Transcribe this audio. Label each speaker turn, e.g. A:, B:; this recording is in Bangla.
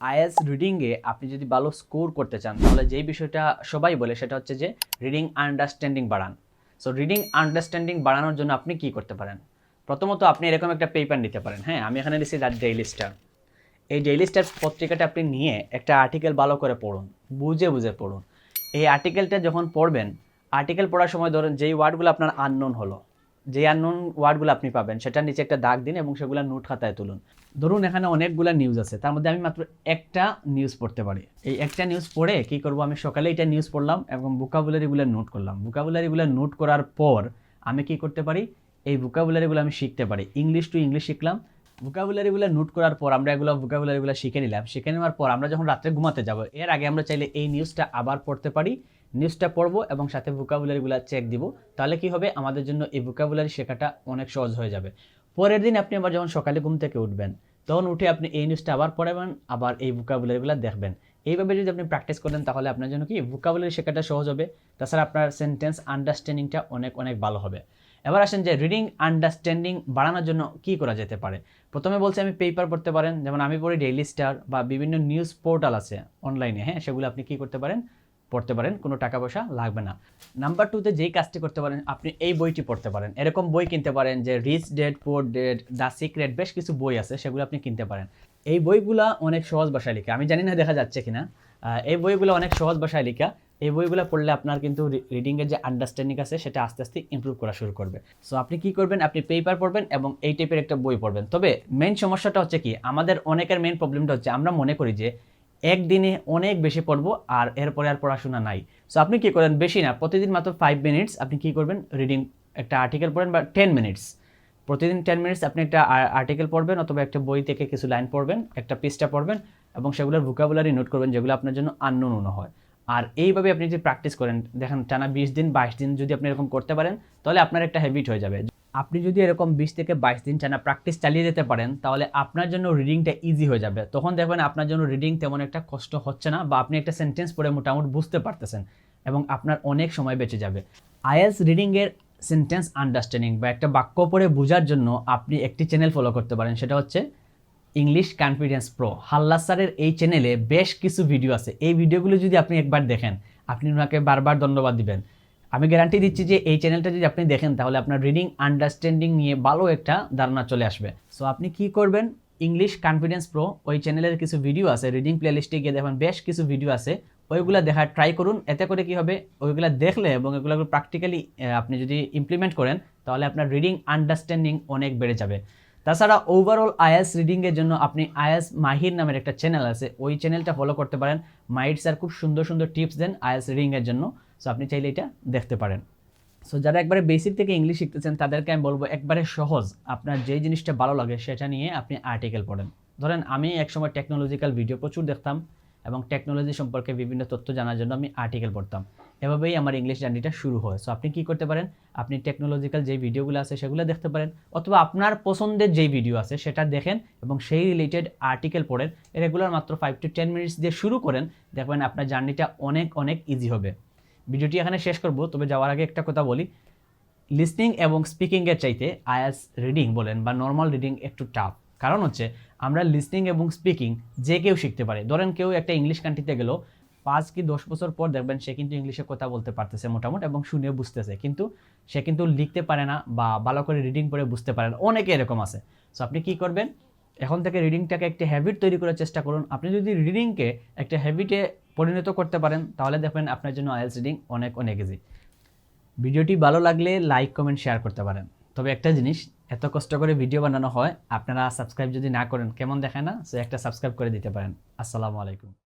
A: আইএলস রিডিংয়ে আপনি যদি ভালো স্কোর করতে চান, তাহলে যেই বিষয়টা সবাই বলে সেটা হচ্ছে যে রিডিং আন্ডারস্ট্যান্ডিং বাড়ান। সো রিডিং আন্ডারস্ট্যান্ডিং বাড়ানোর জন্য আপনি কি করতে পারেন? প্রথমত আপনি এরকম একটা পেপার নিতে পারেন। হ্যাঁ আমি এখানে দিচ্ছি দ্য ডেইলি স্টার এই ডেইলি স্টার পত্রিকাটা আপনি নিয়ে একটা আর্টিকেল ভালো করে পড়ুন, বুঝে বুঝে পড়ুন। এই আর্টিকেলটা যখন পড়বেন আর্টিকেল পড়ার সময় ধরুন যেই ওয়ার্ডগুলো আপনার আননোন হলো যে আননোন ওয়ার্ডগুলো আপনি পাবেন, সেটার নিচে একটা দাগ দিন এবং সেগুলো নোট খাতায় তুলুন। ধরুন এখানে অনেকগুলো নিউজ আছে, তার মধ্যে আমি মাত্র একটা নিউজ পড়তে পারি। এই একটা নিউজ পড়ে কি করব, আমি সকালে এটা নিউজ পড়লাম এবং ভোকাবুলারিগুলো নোট করলাম। ভোকাবুলারিগুলো নোট করার পর আমি কি করতে পারি? এই ভোকাবুলারিগুলো আমি শিখতে পারি। ইংলিশ টু ইংলিশ শিখলাম। ভোকাবুলারিগুলো নোট করার পর আমরা এগুলো ভোকাবুলারিগুলো শিখে নিলাম। শিখে নেওয়ার পর আমরা যখন রাত্রে ঘুমাতে যাব, এর আগে আমরা চাইলে এই নিউজটা আবার পড়তে পারি। নিউজটা পড়ব এবং সাথে ভোকাবুলারিগুলো চেক দিব, তাহলে কি হবে? আমাদের জন্য এই ভোকাবুলারি শেখাটা অনেক সহজ হয়ে যাবে। পরের দিন আপনি আবার যখন সকালে ঘুম থেকে উঠবেন, তখন উঠে আপনি এই নিউজটা আবার পড়াবেন, আবার এই ভোকাবুলারিগুলো দেখবেন। এইভাবে যদি আপনি প্র্যাকটিস করেন, তাহলে আপনার জন্য কি? ভোকাবুলারি শেখাটা সহজ হবে। তাছাড়া আপনার সেন্টেন্স আন্ডারস্ট্যান্ডিংটা অনেক অনেক ভালো হবে। এবার আসেন যে রিডিং আন্ডারস্ট্যান্ডিং বাড়ানোর জন্য কি করা যেতে পারে? প্রথমে বলছি আমি পেপার পড়তে পারেন, যেমন আমি পড়ি ডেইলি স্টার বা বিভিন্ন নিউজ পোর্টাল আছে অনলাইনে হ্যাঁ? সেগুলো আপনি কি করতে পারেন? পড়তে পারেন, কোনো টাকা পয়সা লাগবে না। নাম্বার টুতে যেই কাজটি করতে পারেন, আপনি এই বইটি পড়তে পারেন। এরকম বই কিনতে পারেন যে Rich Dad Poor Dad the Secret বেশ কিছু বই আছে, সেগুলো আপনি কিনতে পারেন। এই বইগুলা অনেক সহজ ভাষায় লেখা। আমি জানি না দেখা যাচ্ছে কিনা। এই বইগুলো অনেক সহজ ভাষায় লেখা। এই বইগুলো পড়লে আপনার কিন্তু রিডিংয়ের যে আন্ডারস্ট্যান্ডিং আছে, সেটা আস্তে আস্তে ইমপ্রুভ করা শুরু করবে। সো আপনি কি করবেন? আপনি পেপার পড়বেন এবং এই টাইপের একটা বই পড়বেন। তবে মেন সমস্যাটা হচ্ছে কি? আমাদের অনেকের মেন প্রবলেমটা হচ্ছে, আমরা মনে করি যে একদিনে অনেক বেশি পড়ব আর এরপরে আর পড়াশোনা নাই। সো আপনি কি করেন? বেশি না, প্রতিদিন মাত্র ফাইভ মিনিটস আপনি কি করবেন? রিডিং একটা আর্টিকেল পড়েন বা টেন মিনিটস প্রতিদিন টেন মিনিটস আপনি একটা আর্টিকেল পড়বেন অথবা একটা বই থেকে কিছু লাইন পড়বেন, একটা পৃষ্ঠা পড়বেন এবং সেগুলোর ভোকাবুলারি নোট করবেন যেগুলো আপনার জন্য আননোন হয়। আর এইভাবে আপনি যদি প্র্যাকটিস করেন, দেখেন টানা বিশ দিন, বাইশ দিন যদি আপনি এরকম করতে পারেন, তাহলে আপনার একটা হ্যাবিট হয়ে যাবে। আপনি যদি এরকম বিশ থেকে বাইশ দিন টানা প্র্যাকটিস চালিয়ে যেতে পারেন, তাহলে আপনার জন্য রিডিংটা ইজি হয়ে যাবে। তখন দেখবেন আপনার জন্য রিডিং তেমন একটা কষ্ট হচ্ছে না বা আপনি একটা সেন্টেন্স পড়ে মোটামুটি বুঝতে পারতেছেন এবং আপনার অনেক সময় বেঁচে যাবে। আইএলস রিডিংয়ের সেন্টেন্স আন্ডারস্ট্যান্ডিং বা একটা বাক্য পড়ে বোঝার জন্য আপনি একটি চ্যানেল ফলো করতে পারেন, সেটা হচ্ছে ইংলিশ কনফিডেন্স প্রো হাল্লা স্যারের এই চ্যানেলে বেশ কিছু ভিডিও আছে। এই ভিডিওগুলো যদি আপনি একবার দেখেন, আপনি ওনাকে বারবার ধন্যবাদ দিবেন। আমি গ্যারান্টি দিচ্ছি যে এই চ্যানেলটা যদি আপনি দেখেন, তাহলে আপনার রিডিং আন্ডারস্ট্যান্ডিং নিয়ে ভালো একটা ধারণা চলে আসবে। সো আপনি কি করবেন? ইংলিশ কনফিডেন্স প্রো ওই চ্যানেলের কিছু ভিডিও আছে রিডিং প্লেলিস্টে গিয়ে দেখবেন, বেশ কিছু ভিডিও আছে। ওইগুলো দেখার ট্রাই করুন, এতে করে কি হবে? ওইগুলো দেখলে এবং এগুলো প্র্যাকটিক্যালি আপনি যদি ইমপ্লিমেন্ট করেন, তাহলে আপনার রিডিং আন্ডারস্ট্যান্ডিং অনেক বেড়ে যাবে। তাছাড়া ওভারঅল আইএস রিডিংয়ের জন্য আপনি আইএস মাহির নামের একটা চ্যানেল আছে, ওই চ্যানেলটা ফলো করতে পারেন। মাহির স্যার খুব সুন্দর সুন্দর টিপস দেন আইএস রিডিংয়ের জন্য সো আপনি চাইলে এটা দেখতে পারেন। সো যারা একবারে বেসিক থেকে ইংলিশ শিখতেছেন তাদেরকে আমি বলব একবারে সহজ, আপনার যেই জিনিসটা ভালো লাগে সেটা নিয়ে আপনি আর্টিকেল পড়েন। ধরেন আমি একসময় টেকনোলজিক্যাল ভিডিও প্রচুর দেখতাম এবং টেকনোলজি সম্পর্কে বিভিন্ন তথ্য জানার জন্য আমি আর্টিকেল পড়তাম। এভাবেই আমার ইংলিশ জার্নিটা শুরু হয়। সো আপনি কি করতে পারেন? আপনি টেকনোলজিক্যাল যে ভিডিওগুলো আছে সেগুলো দেখতে পারেন, অথবা আপনার পছন্দের যেই ভিডিও আছে সেটা দেখেন এবং সেই রিলেটেড আর্টিকেল পড়েন। রেগুলার মাত্র ফাইভ টু টেন মিনিটস দিয়ে শুরু করেন, দেখবেন আপনার জার্নিটা অনেক অনেক ইজি হবে। ভিডিওটি এখানে শেষ করব, তবে যাওয়ার আগে একটা কথা বলি। লিসনিং এবং স্পিকিংয়ের চাইতে আয়াস রিডিং বলেন বা নর্মাল রিডিং একটু টাফ কারণ হচ্ছে, আমরা লিসনিং এবং স্পিকিং যে কেউ শিখতে পারে। ধরেন কেউ একটা ইংলিশ কান্ট্রিতে গেল পাঁচ কি দশ বছর পর দেখবেন সে কিন্তু ইংলিশে কথা বলতে পারতেছে মোটামুটি এবং শুনে বুঝতেছে। কিন্তু সে কিন্তু লিখতে পারে না বা ভালো করে রিডিং করে বুঝতে পারে না। অনেকে এরকম আছে। সো আপনি কি করবেন? এখন থেকে রিডিংটাকে একটা হ্যাবিট তৈরি করার চেষ্টা করুন। আপনি যদি রিডিংকে একটা হ্যাবিটে পরিণত করতে পারেন, তাহলে দেখবেন আপনার জন্য আইএলস রিডিং অনেক অনেক ইজি ভিডিওটি ভালো লাগলে লাইক কমেন্ট শেয়ার করতে পারেন। তবে একটা জিনিস, এত কষ্ট করে ভিডিও বানানো হয়, আপনারা সাবস্ক্রাইব যদি না করেন, কেমন দেখে না? সে একটা সাবস্ক্রাইব করে দিতে পারেন। আসসালামু আলাইকুম।